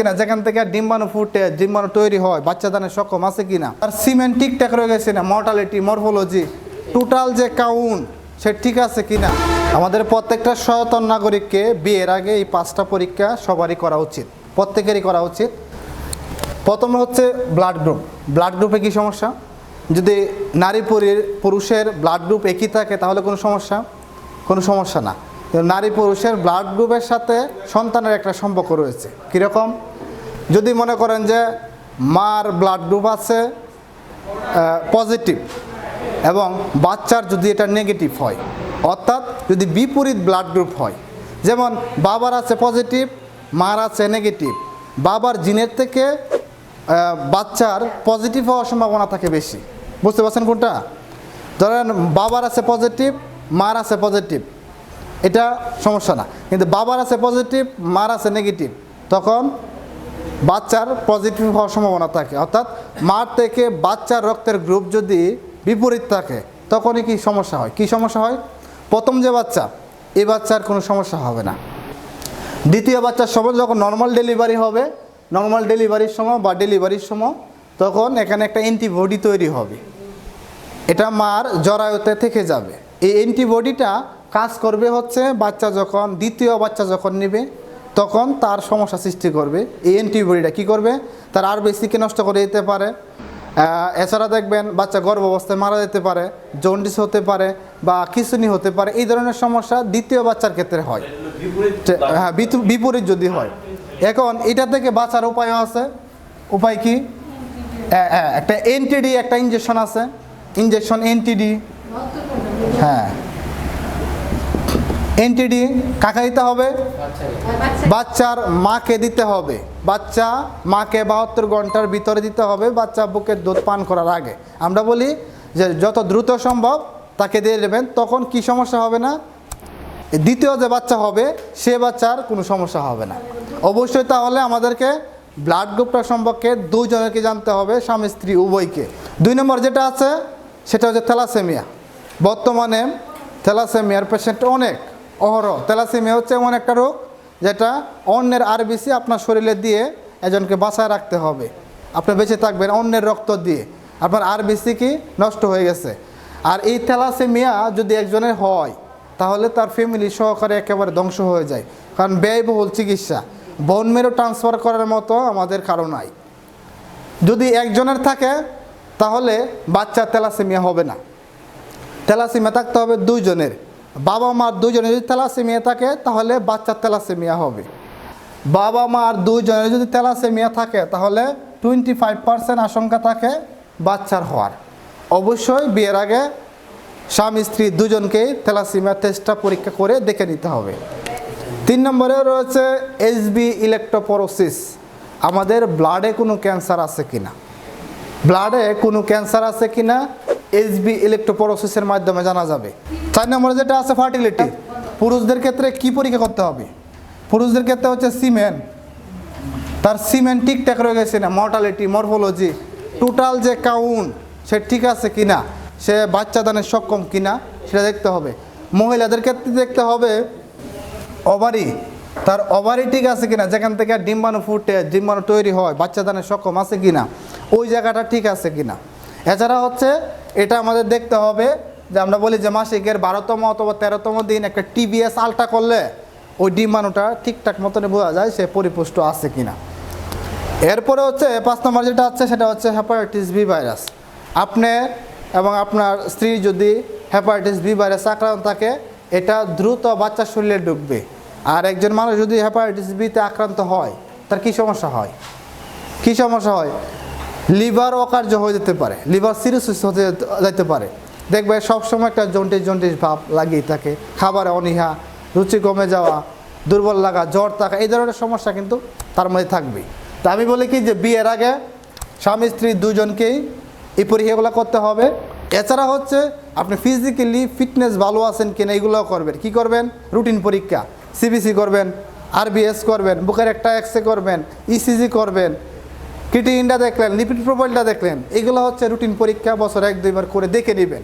কিনা, যেখান থেকে ডিম্বাণু ফুটে, ডিম্বাণু তৈরি হয়, বাচ্চা দানের সক্ষম আছে কিনা। আর সিমেন্ট ঠিকঠাক রয়ে গেছে না? মর্টালিটি মরফোলজি টোটাল যে কাউন্ট সে ঠিক আছে কিনা? আমাদের প্রত্যেকটা সচেতন নাগরিককে বিয়ের আগে এই পাঁচটা পরীক্ষা সবারই করা উচিত। প্রত্যেকেরই করা উচিত। প্রথম হচ্ছে ব্লাড গ্রুপ ব্লাড গ্রুপে কি সমস্যা? যদি নারী পুরুষ- পুরুষের ব্লাড গ্রুপ একই থাকে, তাহলে কোনো সমস্যা? কোনো সমস্যা না। নারী পুরুষের ব্লাড গ্রুপের সাথে সন্তানের একটা সম্পর্ক রয়েছে। কীরকম? যদি মনে করেন যে মার ব্লাড গ্রুপ আছে পজিটিভ এবং বাচ্চার যদি এটা নেগেটিভ হয়, অর্থাৎ যদি বিপরীত ব্লাড গ্রুপ হয়, যেমন বাবার আছে পজিটিভ মার আছে নেগেটিভ বাবার জিনের থেকে বাচ্চার পজিটিভ হওয়ার সম্ভাবনা থাকে বেশি। বুঝতে পারছেন কোনটা? ধরেন বাবার আছে পজিটিভ মার আছে পজিটিভ এটা সমস্যা না। কিন্তু বাবার আছে পজিটিভ মার আছে নেগেটিভ তখন বাচ্চার পজিটিভ হওয়ার সম্ভাবনা থাকে। অর্থাৎ মার থেকে বাচ্চার রক্তের গ্রুপ যদি বিপরীত থাকে, তখনই কি সমস্যা হয়? কি সমস্যা হয়? প্রথম যে বাচ্চা, এই বাচ্চার কোনো সমস্যা হবে না। দ্বিতীয় বাচ্চার সময় যখন নর্মাল ডেলিভারি হবে নর্মাল ডেলিভারির সময় বা ডেলিভারির সময়, তখন এখানে একটা অ্যান্টিবডি তৈরি হবে। এটা মার জরায়ুতে থেকে যাবে। এই অ্যান্টিবডিটা কাজ করবে হচ্ছে বাচ্চা যখন, দ্বিতীয় বাচ্চা যখন নেবে তখন তার সমস্যা সৃষ্টি করবে। এই অ্যান্টিবডিটা কী করবে? তার আর বেশিকে নষ্ট করে দিতে পারে। এছাড়া দেখবেন বাচ্চা গর্ভ অবস্থায় মারা যেতে পারে জন্ডিস হতে পারে বা খিচুনি হতে পারে। এই ধরনের সমস্যা দ্বিতীয় বাচ্চার ক্ষেত্রে হয়। হ্যাঁ বিপরীত যদি হয়। এখন এটা থেকে বাঁচার উপায় আছে। উপায় কি? হ্যাঁ, হ্যাঁ, একটা এনটিডি একটা ইঞ্জেকশন আছে। ইঞ্জেকশন এনটিডি হ্যাঁ। এনটিডি কাকে দিতে হবে? বাচ্চার মাকে দিতে হবে। বাচ্চা মাকে বাহাত্তর ঘণ্টার ভিতরে দিতে হবে। বাচ্চা বুকের দুধ পান করার আগে। আমরা বলি যে যত দ্রুত সম্ভব তাকে দিয়ে দেবেন, তখন কি সমস্যা হবে না? দ্বিতীয় যে বাচ্চা হবে, সে বাচ্চার কোনো সমস্যা হবে না। অবশ্যই তাহলে আমাদেরকে ব্লাড গ্রুপটা সম্পর্কে দুজনেরকে জানতে হবে, স্বামী, স্ত্রী, উভয়কে। দুই নম্বর যেটা আছে, সেটা হচ্ছে থ্যালাসেমিয়া। বর্তমানে থ্যালাসেমিয়ার পেশেন্ট অনেক। অহরহ। থ্যালাসেমিয়া হচ্ছে এমন একটা রোগ যেটা অন্যের আর আরবিসি আপনার শরীরে দিয়ে একজনকে বাঁচায় রাখতে হবে। আপনি বেঁচে থাকবেন অন্যের রক্ত দিয়ে। আপনার আর আরবিসি কি নষ্ট হয়ে গেছে। আর এই থ্যালাসেমিয়া যদি একজনের হয়, তাহলে তার ফ্যামিলি সহকারে একেবারে ধ্বংস হয়ে যায়। কারণ ব্যয়বহুল চিকিৎসা। বোন মেরো ট্রান্সফার করার মতো আমাদের কারও নাই। যদি একজনের থাকে, তাহলে বাচ্চা তেলাসেমিয়া হবে না। তেলাসেমিয়া থাকতে হবে দুইজনের। বাবা মার দুইজনের যদি তেলাসেমিয়া থাকে, তাহলে বাচ্চার তেলাসেমিয়া হবে। বাবা মার দুইজনের যদি তেলাসেমিয়া থাকে, তাহলে টোয়েন্টি ফাইভ পার্সেন্ট আশঙ্কা থাকে বাচ্চার হওয়ার। অবশ্যই বিয়ের আগে স্বামী স্ত্রী দুজনকেই থ্যালাসিমিয়া টেস্টটা পরীক্ষা করে দেখে নিতে হবে। তিন নম্বরে রয়েছে এইচবি ইলেকট্রোপোরোসিস আমাদের ব্লাডে কোনো ক্যান্সার আছে কিনা? ব্লাডে কোনো ক্যান্সার আছে কিনা? এইচবি ইলেকট্রোপোরোসিসের মাধ্যমে জানা যাবে। চার নম্বরে যেটা আছে ফার্টিলিটি পুরুষদের ক্ষেত্রে কি পরীক্ষা করতে হবে? পুরুষদের ক্ষেত্রে হচ্ছে সিমেন্ট তার সিমেন্ট ঠিকঠাক রয়ে গেছে না? মর্টালিটি মরফোলজি টোটাল যে কাউন্ট সে ঠিক আছে কি না সে বাচ্চা দানের সক্ষম কি না সেটা দেখতে হবে। মহিলাদের ক্ষেত্রে দেখতে হবে ওভারি তার ওভারি ঠিক আছে কিনা? যেখান থেকে ডিম্বাণু ফুটে, ডিম্বাণু তৈরি হয়, বাচ্চা দানের সক্ষম আছে কিনা? ওই জায়গাটা ঠিক আছে কিনা? এছাড়া হচ্ছে এটা আমাদের দেখতে হবে যে আমরা বলি যে মাসিকের বারোতম অথবা তেরোতম দিন একটা টিবিএস আলটা করলে ওই ডিম্বাণুটা ঠিকঠাক মতনে বোঝা যায় সে পরিপুষ্ট আছে কিনা। এরপরে হচ্ছে পাঁচ নম্বর যেটা আছে সেটা হচ্ছে হ্যাপাটাইটিস বি ভাইরাস। আপনি এবং আপনার স্ত্রী যদি হ্যাপাটাইটিস বি ভাইরাস আক্রান্ত থাকে, এটা দ্রুত বাচ্চার শরীরে ঢুকবে। আর একজন মানুষ যদি হ্যাপাটাইটিস বিতে আক্রান্ত হয়, তার কী সমস্যা হয়? কী সমস্যা হয়? লিভার অকার্য হয়ে যেতে পারে, লিভার সিরোসিস হতে যেতে পারে। দেখবে সবসময় একটা জন্টিস জন্টিস ভাব লাগিয়ে থাকে, খাবারে অনীহা, রুচি কমে যাওয়া, দুর্বল লাগা, জ্বর থাকা, এই ধরনের সমস্যা কিন্তু তার মধ্যে থাকবে তা আমি বলি কি যে বিয়ের আগে স্বামী, স্ত্রী দুজনকেই এই পরীক্ষাগুলো করতে হবে। এছাড়া হচ্ছে আপনি ফিজিক্যালি ফিটনেস ভালো আছেন কিনা এইগুলোও করবেন। কি করবেন? রুটিন পরীক্ষা সিবিসি করবেন আরবিএস করবেন, বুকের একটা এক্সরে করবেন ইসিজি করবেন কিটিনটা দেখলেন, লিপিড প্রোফাইলটা দেখলেন, এগুলো হচ্ছে রুটিন পরীক্ষা, বছর এক দুইবার করে দেখে নেবেন।